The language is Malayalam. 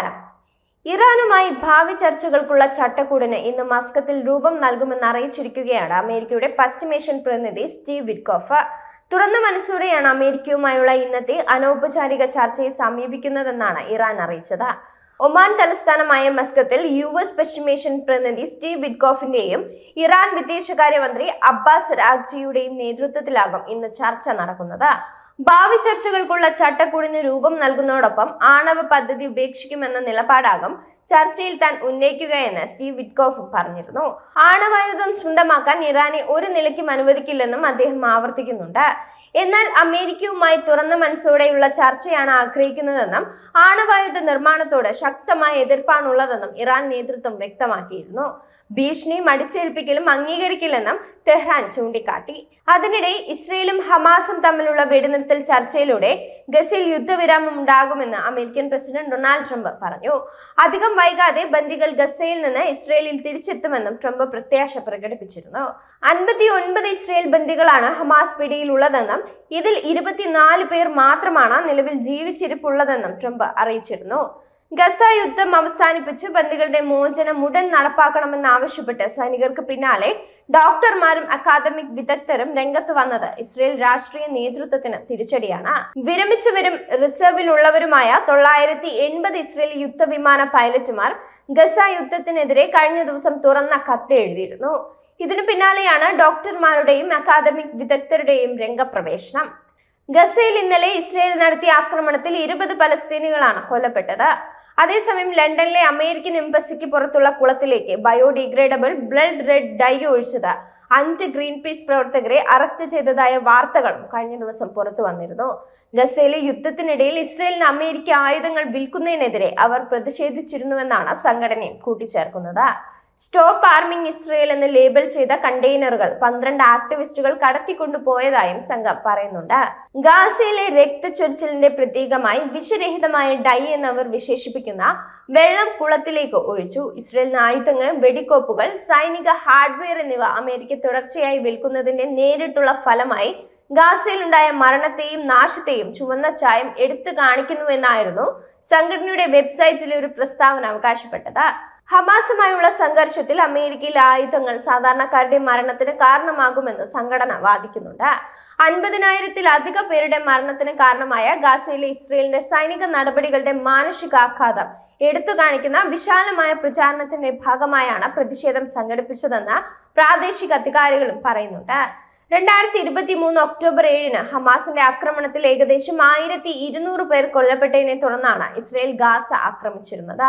നമസ്കാരം ഇറാനുമായി ഭാവി ചർച്ചകൾക്കുള്ള ചട്ടക്കൂടിന് ഇന്ന് മസ്കത്തിൽ രൂപം നൽകുമെന്ന് അറിയിച്ചിരിക്കുകയാണ് അമേരിക്കയുടെ പശ്ചിമേഷ്യൻ പ്രതിനിധി സ്റ്റീവ് വിറ്റ്കോഫ്. തുറന്ന മനസ്സോടെയാണ് അമേരിക്കയുമായുള്ള ഇന്നത്തെ അനൗപചാരിക ചർച്ചയെ സമീപിക്കുന്നതെന്നാണ് ഇറാൻ അറിയിച്ചത്. ഒമാൻ തലസ്ഥാനമായ മസ്കത്തിൽ യു എസ് പശ്ചിമേഷ്യൻ പ്രതിനിധി സ്റ്റീവ് വിഡ്കോഫിന്റെയും ഇറാൻ വിദേശകാര്യമന്ത്രി അബ്ബാസ് രാജിയുടെയും നേതൃത്വത്തിലാകും ഇന്ന് ചർച്ച നടക്കുന്നത്. ഭാവി ചർച്ചകൾക്കുള്ള ചട്ടക്കൂടിന് രൂപം നൽകുന്നതോടൊപ്പം ആണവ പദ്ധതി ഉപേക്ഷിക്കുമെന്ന നിലപാടാകും ചർച്ചയിൽ താൻ ഉന്നയിക്കുകയെന്ന് സ്റ്റീവ് വിഡ്കോഫ് പറഞ്ഞിരുന്നു. ആണവായുധം സ്വന്തമാക്കാൻ ഇറാനെ ഒരു നിലയ്ക്കും അനുവദിക്കില്ലെന്നും അദ്ദേഹം ആവർത്തിക്കുന്നുണ്ട്. എന്നാൽ അമേരിക്കയുമായി തുറന്ന മനസ്സോടെയുള്ള ചർച്ചയാണ് ആഗ്രഹിക്കുന്നതെന്നും ആണവായുധ നിർമ്മാണത്തോട് ശക്തമായ എതിർപ്പാണുള്ളതെന്നും ഇറാൻ നേതൃത്വം വ്യക്തമാക്കിയിരുന്നു. ഭീഷണി മടിച്ചേൽപ്പിക്കലും അംഗീകരിക്കില്ലെന്നും തെഹ്റാൻ ചൂണ്ടിക്കാട്ടി. അതിനിടെ ഇസ്രയേലും ഹമാസും തമ്മിലുള്ള വെടിനിർത്തൽ ചർച്ചയിലൂടെ ഗസയിൽ യുദ്ധവിരാമം ഉണ്ടാകുമെന്ന് അമേരിക്കൻ പ്രസിഡന്റ് ഡൊണാൾഡ് ട്രംപ് പറഞ്ഞു. അധികം വൈകാതെ ബന്ദികൾ ഗസയിൽ നിന്ന് ഇസ്രയേലിൽ തിരിച്ചെത്തുമെന്നും ട്രംപ് പ്രത്യാശ പ്രകടിപ്പിച്ചിരുന്നു. അൻപത്തി ഒൻപത് ഇസ്രയേൽ ബന്ദികളാണ് ഹമാസ് പിടിയിലുള്ളതെന്നും ഇതിൽ ഇരുപത്തിനാല് പേർ മാത്രമാണ് നിലവിൽ ജീവിച്ചിരിപ്പുള്ളതെന്നും ട്രംപ് അറിയിച്ചിരുന്നു. ഗസ യുദ്ധം അവസാനിപ്പിച്ച് ബന്ദികളുടെ മോചനം ഉടൻ നടപ്പാക്കണമെന്നാവശ്യപ്പെട്ട് സൈനികർക്ക് പിന്നാലെ ഡോക്ടർമാരും അക്കാദമിക് വിദഗ്ധരും രംഗത്ത് വന്നത് ഇസ്രയേൽ രാഷ്ട്രീയ നേതൃത്വത്തിന് തിരിച്ചടിയാണ്. വിരമിച്ചവരും റിസർവിലുള്ളവരുമായ തൊള്ളായിരത്തി എൺപത് ഇസ്രയേൽ യുദ്ധവിമാന പൈലറ്റുമാർ ഗസ യുദ്ധത്തിനെതിരെ കഴിഞ്ഞ ദിവസം തുറന്ന കത്ത് എഴുതിയിരുന്നു. ഇതിനു പിന്നാലെയാണ് ഡോക്ടർമാരുടെയും അക്കാദമിക് വിദഗ്ധരുടെയും രംഗപ്രവേശനം. ഗസയിൽ ഇന്നലെ ഇസ്രയേൽ നടത്തിയ ആക്രമണത്തിൽ ഇരുപത് പലസ്തീനികളാണ് കൊല്ലപ്പെട്ടത്. അതേസമയം ലണ്ടനിലെ അമേരിക്കൻ എംബസിക്ക് പുറത്തുള്ള കുളത്തിലേക്ക് ബയോഡിഗ്രേഡബിൾ ബ്ലഡ് റെഡ് ഡൈ ഒഴിച്ചത്. അഞ്ച് ഗ്രീൻ പീസ് പ്രവർത്തകരെ അറസ്റ്റ് ചെയ്തതായ വാർത്തകളും കഴിഞ്ഞ ദിവസം പുറത്തു വന്നിരുന്നു. ഗസയിലെ യുദ്ധത്തിനിടയിൽ ഇസ്രയേലിന് അമേരിക്ക ആയുധങ്ങൾ വിൽക്കുന്നതിനെതിരെ അവർ പ്രതിഷേധിച്ചിരുന്നുവെന്നാണ് സംഘടനയും കൂട്ടിച്ചേർക്കുന്നത്. സ്റ്റോപ്പ് ആർമിംഗ് ഇസ്രയേൽ എന്ന് ലേബൽ ചെയ്ത കണ്ടെയ്നറുകൾ പന്ത്രണ്ട് ആക്ടിവിസ്റ്റുകൾ കടത്തിക്കൊണ്ടുപോയതായും സംഘം പറയുന്നുണ്ട്. ഗാസയിലെ രക്തച്ചൊരിച്ചിലിന്റെ പ്രതീകമായി വിഷരഹിതമായ ഡൈ എന്നവർ വിശേഷിപ്പിക്കുന്ന വെള്ളം കുളത്തിലേക്ക് ഒഴിച്ചു. ഇസ്രയേലിന് ആയുധങ്ങൾ വെടിക്കോപ്പുകൾ സൈനിക ഹാർഡ്വെയർ എന്നിവ അമേരിക്ക തുടർച്ചയായി വിൽക്കുന്നതിന്റെ നേരിട്ടുള്ള ഫലമായി ഗാസയിലുണ്ടായ മരണത്തെയും നാശത്തെയും ചുവന്ന ചായം എടുത്തു കാണിക്കുന്നുവെന്നായിരുന്നു സംഘടനയുടെ വെബ്സൈറ്റിലെ ഒരു പ്രസ്താവന അവകാശപ്പെട്ടത്. ഹമാസുമായുള്ള സംഘർഷത്തിൽ അമേരിക്കയിലെ ആയുധങ്ങൾ സാധാരണക്കാരുടെ മരണത്തിന് കാരണമാകുമെന്ന് സംഘടന വാദിക്കുന്നുണ്ട്. അൻപതിനായിരത്തിലധികം പേരുടെ മരണത്തിന് കാരണമായ ഗാസയിലെ ഇസ്രയേലിന്റെ സൈനിക നടപടികളുടെ മാനുഷികാഘാതം എടുത്തു കാണിക്കുന്ന വിശാലമായ പ്രചാരണത്തിന്റെ ഭാഗമായാണ് പ്രതിഷേധം സംഘടിപ്പിച്ചതെന്ന് പ്രാദേശിക അധികാരികളും പറയുന്നുണ്ട്. രണ്ടായിരത്തി ഇരുപത്തി മൂന്ന് ഒക്ടോബർ ഏഴിന് ഹമാസിന്റെ ആക്രമണത്തിൽ ഏകദേശം ആയിരത്തി ഇരുന്നൂറ് പേർ കൊല്ലപ്പെട്ടതിനെ തുടർന്നാണ് ഇസ്രയേൽ ഗാസ ആക്രമിച്ചിരുന്നത്.